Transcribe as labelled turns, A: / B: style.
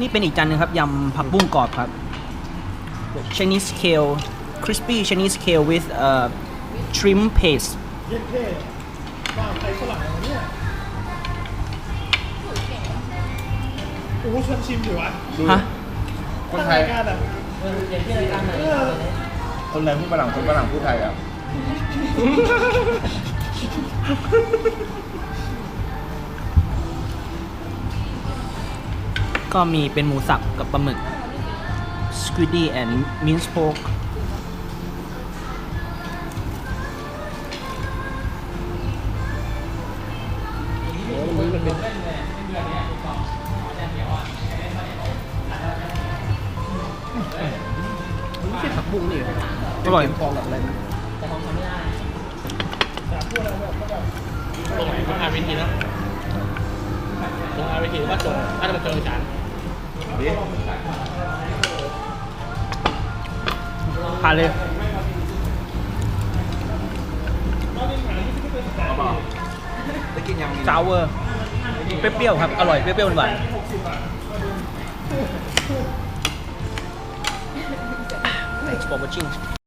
A: นี่เป็นอีกจานหนึงครับ ยำผักบุ้งกรอบครับ Chinese kale crispy Chinese kale with uh, shrimp paste
B: เย็ดเท่บ้าไทยฝรั่งอะไรเนี่ยโอ้ชวนชิมอยู่วะ
A: ฮะ
C: คนไทย
B: ทางรายการอะเออ
C: คนไทยพูดฝรั่งคนฝรั่งพูดไทยอะ
A: ก็มีเป็นหมูสับกับปลาหมึก squiddy and minced pork
B: ไม่ใช่ผักบุ้งนี่
A: อร่อย
B: ฟองแบบอะไรนะ
D: ตรงไหนต้องหาวิธีนะต้องหาวิธีว่าจบถ้าจะมาเจอฉัน
A: ผ่านเลย
C: ได้กินยัง
A: ซาวเวอร์เปรี้ยวๆครับ อร่อยเปรี้ยวๆหวานๆ Thanks for watching